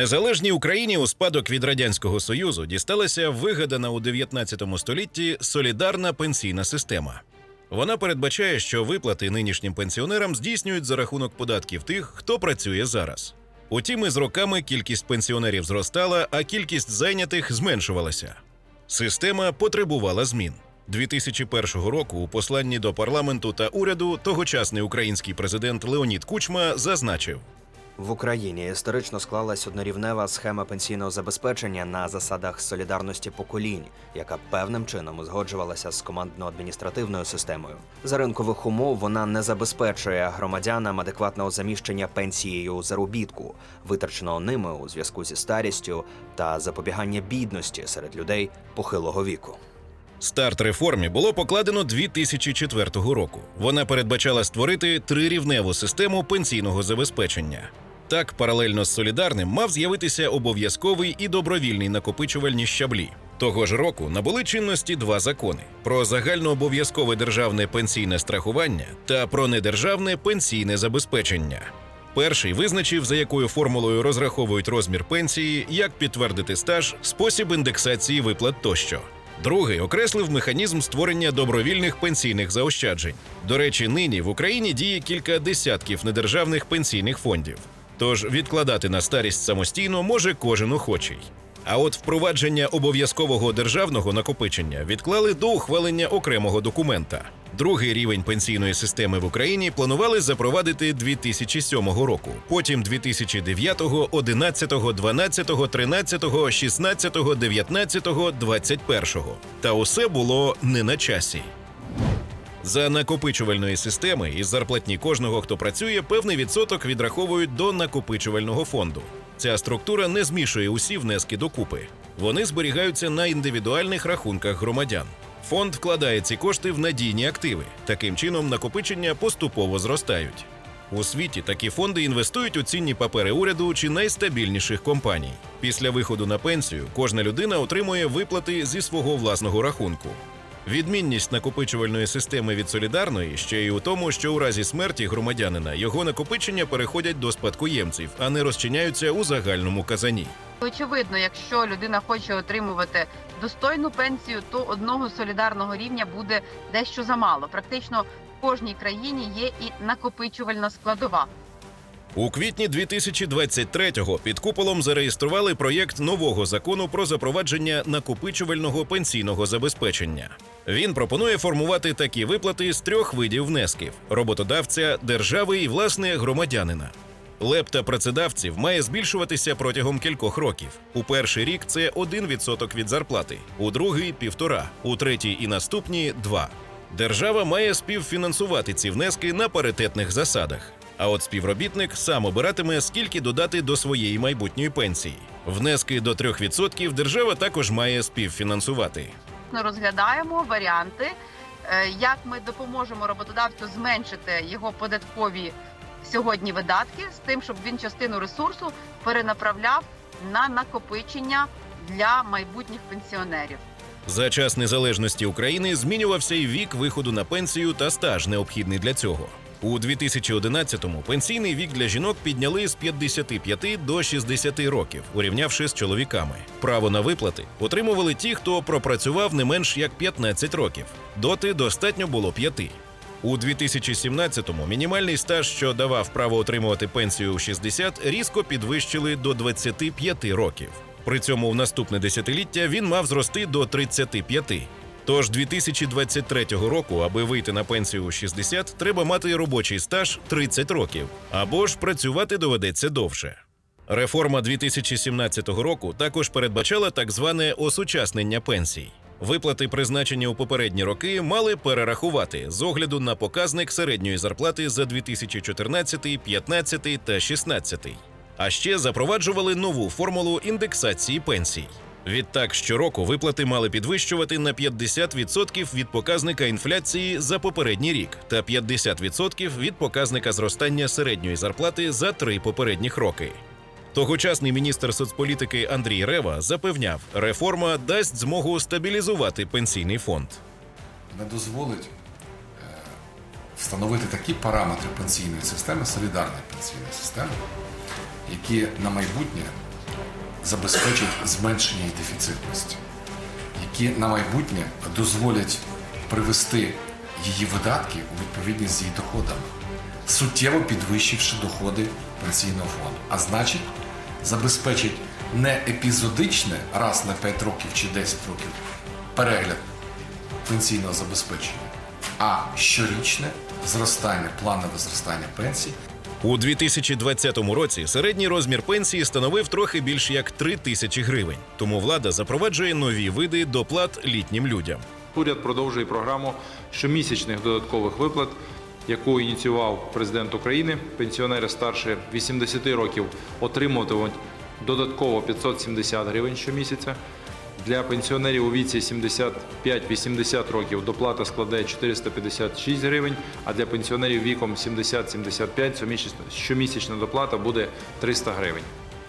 Незалежній Україні у спадок від радянського союзу дісталася вигадана у 19 столітті солідарна пенсійна система. Вона передбачає, що виплати нинішнім пенсіонерам здійснюють за рахунок податків тих, хто працює зараз. Утім, із роками кількість пенсіонерів зростала, а кількість зайнятих зменшувалася. Система потребувала змін. 2001 року у посланні до парламенту та уряду тогочасний український президент Леонід Кучма зазначив: В Україні історично склалась однорівнева схема пенсійного забезпечення на засадах солідарності поколінь, яка певним чином узгоджувалася з командно-адміністративною системою. За ринкових умов вона не забезпечує громадянам адекватного заміщення пенсією заробітку, витраченого ними у зв'язку зі старістю та запобігання бідності серед людей похилого віку. Старт реформі було покладено 2004 року. Вона передбачала створити трирівневу систему пенсійного забезпечення. Так, паралельно з солідарним мав з'явитися обов'язковий і добровільний накопичувальні щаблі. Того ж року набули чинності два закони: про загальнообов'язкове державне пенсійне страхування та про недержавне пенсійне забезпечення. Перший визначив, за якою формулою розраховують розмір пенсії, як підтвердити стаж, спосіб індексації виплат тощо. Другий окреслив механізм створення добровільних пенсійних заощаджень. До речі, нині в Україні діє кілька десятків недержавних пенсійних фондів. Тож відкладати на старість самостійно може кожен охочий. А от впровадження обов'язкового державного накопичення відклали до ухвалення окремого документа. Другий рівень пенсійної системи в Україні планували запровадити 2007 року, потім 2009, 11, 12, 13, 16, 19, 21. Та усе було не на часі. За накопичувальної системи із зарплатні кожного, хто працює, певний відсоток відраховують до накопичувального фонду. Ця структура не змішує усі внески докупи. Вони зберігаються на індивідуальних рахунках громадян. Фонд вкладає ці кошти в надійні активи. Таким чином, накопичення поступово зростають. У світі такі фонди інвестують у цінні папери уряду чи найстабільніших компаній. Після виходу на пенсію кожна людина отримує виплати зі свого власного рахунку. Відмінність накопичувальної системи від солідарної ще й у тому, що у разі смерті громадянина його накопичення переходять до спадкоємців, а не розчиняються у загальному казані. Очевидно, якщо людина хоче отримувати достойну пенсію, то одного солідарного рівня буде дещо замало. Практично в кожній країні є і накопичувальна складова. У квітні 2023-го під куполом зареєстрували проєкт нового закону про запровадження накопичувального пенсійного забезпечення. Він пропонує формувати такі виплати з трьох видів внесків: роботодавця, держави і власне громадянина. Лепта працедавців має збільшуватися протягом кількох років. У перший рік це 1% від зарплати, у другий півтора, у третій і наступні два. Держава має співфінансувати ці внески на паритетних засадах. А от співробітник сам обиратиме, скільки додати до своєї майбутньої пенсії. Внески до 3% держава також має співфінансувати. Ми розглядаємо варіанти, е, як ми допоможемо роботодавцю зменшити його податкові сьогодні видатки з тим, щоб він частину ресурсу перенаправляв на накопичення для майбутніх пенсіонерів. За час незалежності України змінювався і вік виходу на пенсію та стаж, необхідний для цього. У 2011-му пенсійний вік для жінок підняли з 55 до 60 років, урівнявши з чоловіками. Право на виплати отримували ті, хто пропрацював не менш як 15 років. Доти достатньо було п'яти. У 2017-му мінімальний стаж, що давав право отримувати пенсію у 60, різко підвищили до 25 років. При цьому в наступне десятиліття він мав зрости до 35. Тож 2023 року, аби вийти на пенсію у 60, треба мати робочий стаж 30 років або ж працювати доведеться довше. Реформа 2017 року також передбачала так зване осучаснення пенсій. Виплати, призначені у попередні роки, мали перерахувати з огляду на показник середньої зарплати за 2014, 15 та 16. А ще запроваджували нову формулу індексації пенсій. Відтак щороку виплати мали підвищувати на 50% від показника інфляції за попередній рік та 50% від показника зростання середньої зарплати за три попередніх роки. Тогочасний міністр соцполітики Андрій Рева запевняв, реформа дасть змогу стабілізувати пенсійний фонд. не дозволить е, встановити такі параметри пенсійної системи, солідарної пенсійної системи, які на майбутнє забезпечать зменшення дефіцитності, які на майбутнє дозволять привести її видатки у відповідність з її доходами, суттєво підвищивши доходи пенсійного фонду. А значить, забезпечить не епізодичне раз на 5 років чи 10 років перегляд пенсійного забезпечення, а щорічне зростання, планове зростання пенсій У 2020 році середній розмір пенсії становив трохи більш як 3 тисячі гривень. Тому влада запроваджує нові види доплат літнім людям. Уряд продовжує програму щомісячних додаткових виплат, яку ініціював президент України. Пенсіонери старше 80 років отримуватимуть додатково 570 гривень щомісяця. Для пенсіонерів у віці 75-80 років доплата складає 456 гривень, а для пенсіонерів віком 70-75 щомісячна- доплата буде 300 гривень.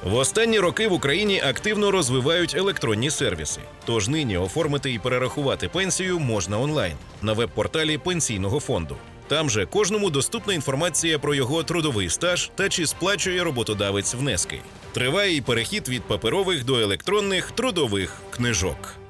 В останні роки в Україні активно розвивають електронні сервіси. Тож нині оформити і перерахувати пенсію можна онлайн на веб-порталі пенсійного фонду. Там же кожному доступна інформація про його трудовий стаж та чи сплачує роботодавець внески. Триває і перехід від паперових до електронних трудових книжок.